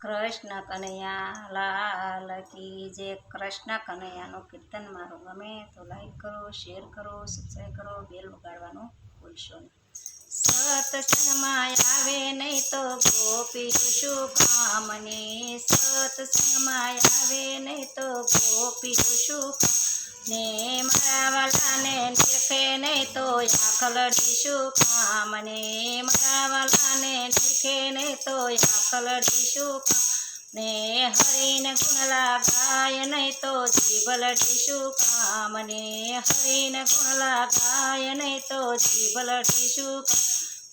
કૃષ્ણ કનૈયા, લાલ કી જે કૃષ્ણ કનૈયાનું કીર્તન મારું ગમે તો લાઈક કરો શેર કરો સબસ્ક્રાઈબ કરો બેલ વગાડવાનું ભૂલશો નહીં સત્સંગમાં આવે નહીં તો ગોપી શું કામની સત્સંગમાં આવે નહીં તો ગોપી શું? ને મારા વાલાને નિરખે નહીં તો આખલડી શું કામ. ને મારા વાલાને નિરખે નહીં તો આખલડી શું કામ. ને હરીને ગુણલા ગાય નહીં તો જીભલડી શું કામ. ને હરીને ગુણલા ગાય નહીં તો જીભલડી શું કામ.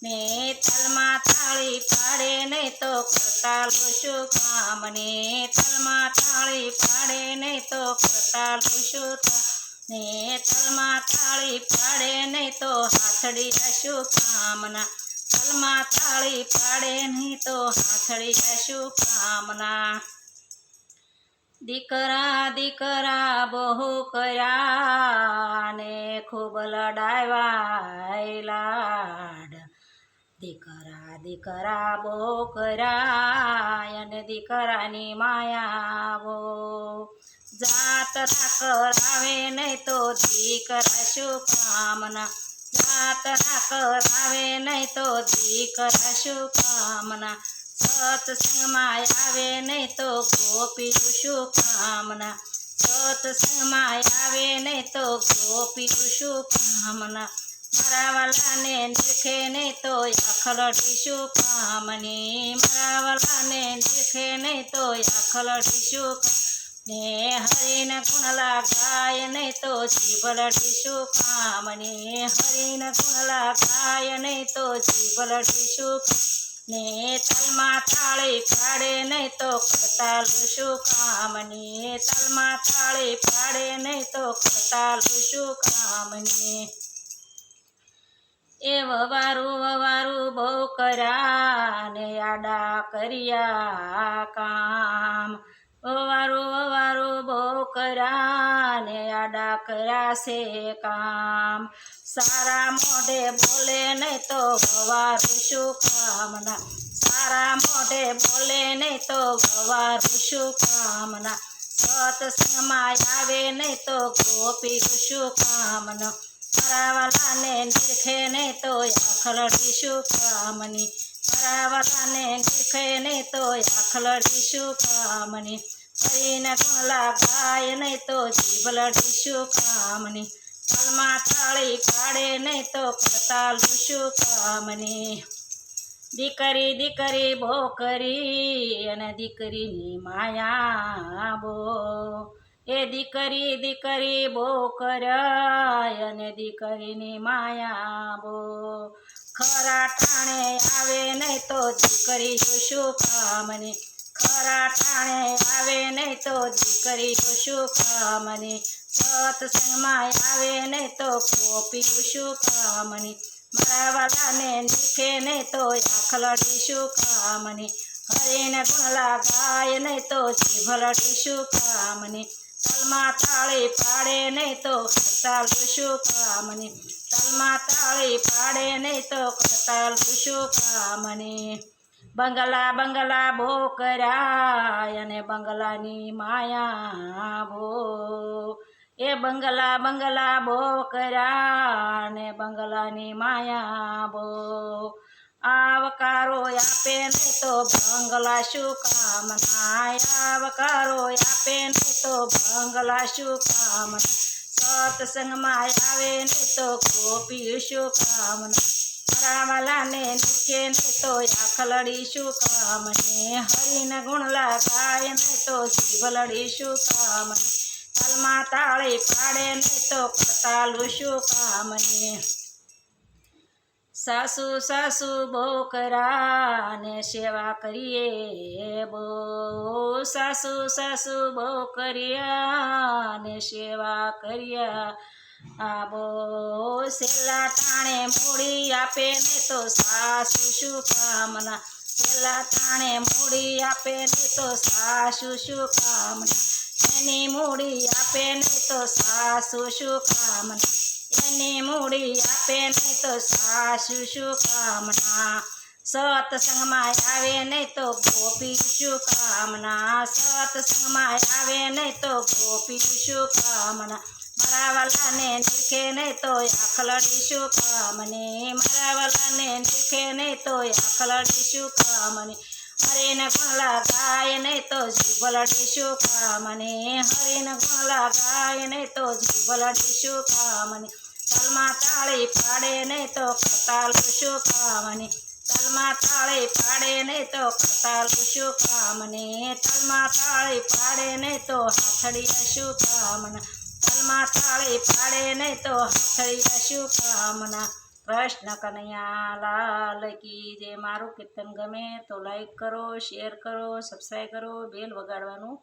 ને તલમાં થાળી પાડે નહીં તો કરતા શું કામ. ને તલમાં થાળી પાડે નહીં તો કરતા શું કામ. ને તલમાં તાળી પાડે નહીં તો હાથડી હશું કામના. તલમાં તાળી પાડે નહીં તો હાથડી હશું કામના. દીકરા દીકરા બહુ કર્યા ને ખૂબ લડાવ્યા લાડ દીકરા દીકરા બહુ કરાય અને દીકરાની માયા બહુ જાતરા કરાવે નહીં તો દીકરા શું કામના? જાતરા કરાવે નહીં તો દીકરા શું કામના? સત્સંગમાં આવે નહીં તો ગોપી શું કામના? સત્સંગમાં આવે નહીં તો ગોપી શું કામના? મારા વાલાને નિરખે નહીં તો આખલડી શું કામની. મારા વાલાને નિરખે નહીં તો આખલડી શું કામ ને હરીને ગુણલા ગાય નહીં તો જીભલડી શું કામ ને હરીને ગુણલા ગાય નહીં તો જીભલડી શું કામ ને તલમાં થાળી પાડે નહીં તો કરતા શું કામની. તલમાં થાળી પાડે નહીં તો કરતા શું કામ ને એ વવારું વવારું બહુ કર્યા ને આડા કર્યા કામ. વવારું વવારું બહુ કર્યા ને આડા કર્યા છે કામ. સારા મોઢે બોલે નહીં તો વવારું શું કામના સારા મોઢે બોલે નહીં તો વવારું શું કામના સત્સંગમાં આવે નહીં તો ગોપી શું કામના મારા વાલાને નિરખે ને તો આખલડી શું કામની. મારા વાલાને નિરખે ને તો આખલડી શું કામની. હરીને ગુણલા ગાય નહીં તો જીભલડી શું કામની. તલમાં થાળી પાડે નહીં તો કરતા શું કામની. દીકરી દીકરી બહુ કરી અને દીકરીની માયા બો. એ દીકરી દીકરી બો કરાય અને દીકરીની માયા બો. ખરા ટાણે આવે નહીં તો દીકરી શું કામની. ખરા ટાણે આવે નહીં તો દીકરી શું કામની. સત્સંગમાં આવે નહીં તો કોપી શું કામની. મારા વાલાને નીખે નહીં તો આખલડી શું કામની. હરીને ગુણલા ગાય નહીં તો જીભલડી શું કામની. તલમાં તાળી પાડે નહીં તો કરતા શું કામની. તલમાં તાળી પાડે નહીં તો કરતા શું કામની. બંગલા બંગલા બહુ કર્યા અને બંગલાની માયા બહુ એ બંગલા બંગલા બહુ કર્યા ને બંગલાની માયા બહુ આવકારો આપે ને તો બંગલા શું કામના આવકારો આપે ને તો બંગલા શું કામના સત્સંગમાં આવે ને તો ગોપી શું કામના મારા વાલાને નીચે ને તો આખલડી શું કામને હરીને ગુણલા ગાય ને તો જીભલડી શું કામને તલમાં તાળી પાડે ને તો કરતાલું શું કામને સાસુ સાસુ બો કરા ને સેવા કરીએ બો. સાસુ સાસુ બો કર્યા ને સેવા કર્યા આબો સેલા ટાણે મૂડી આપે ને તો સાસુ શું કામના સેલા ટાણે મૂડી આપે ને તો સાસુ શું કામના એની મૂડી આપે ને તો સાસુ શું કામના એની મૂડી આપે ને તો સાસુ શું કામના સત્સંગમાં આવે નહીં તો ગોપી શું કામના સત્સંગમાં આવે નહીં તો ગોપી શું કામના મારા વાલાને નહીં તો આખલડી શું કામને મારા વાલાને નિરખે નહીં તો આખલડી શું કામને હરેને ગુણલા ગાય નહીં તો જીવલડી શું કામને હરેને ગુણલા ગાય નહીં તો જીવલડી શું કામને તલમાં તાળી પાડે નહીં તો કરતાલું શું કામને તલમાં તાળી પાડે નહીં તો કરતાલું શું કામને તલમાં તાળી પાડે નહીં તો હાથડી શું કામના તલમાં તાળી પાડે નહીં તો હાથડી શું કામના કૃષ્ણ કનૈયા લાલ કી જે મારું કીર્તન ગમે તો લાઈક કરો શેર કરો સબસ્ક્રાઈબ કરો બેલ વગાડવાનું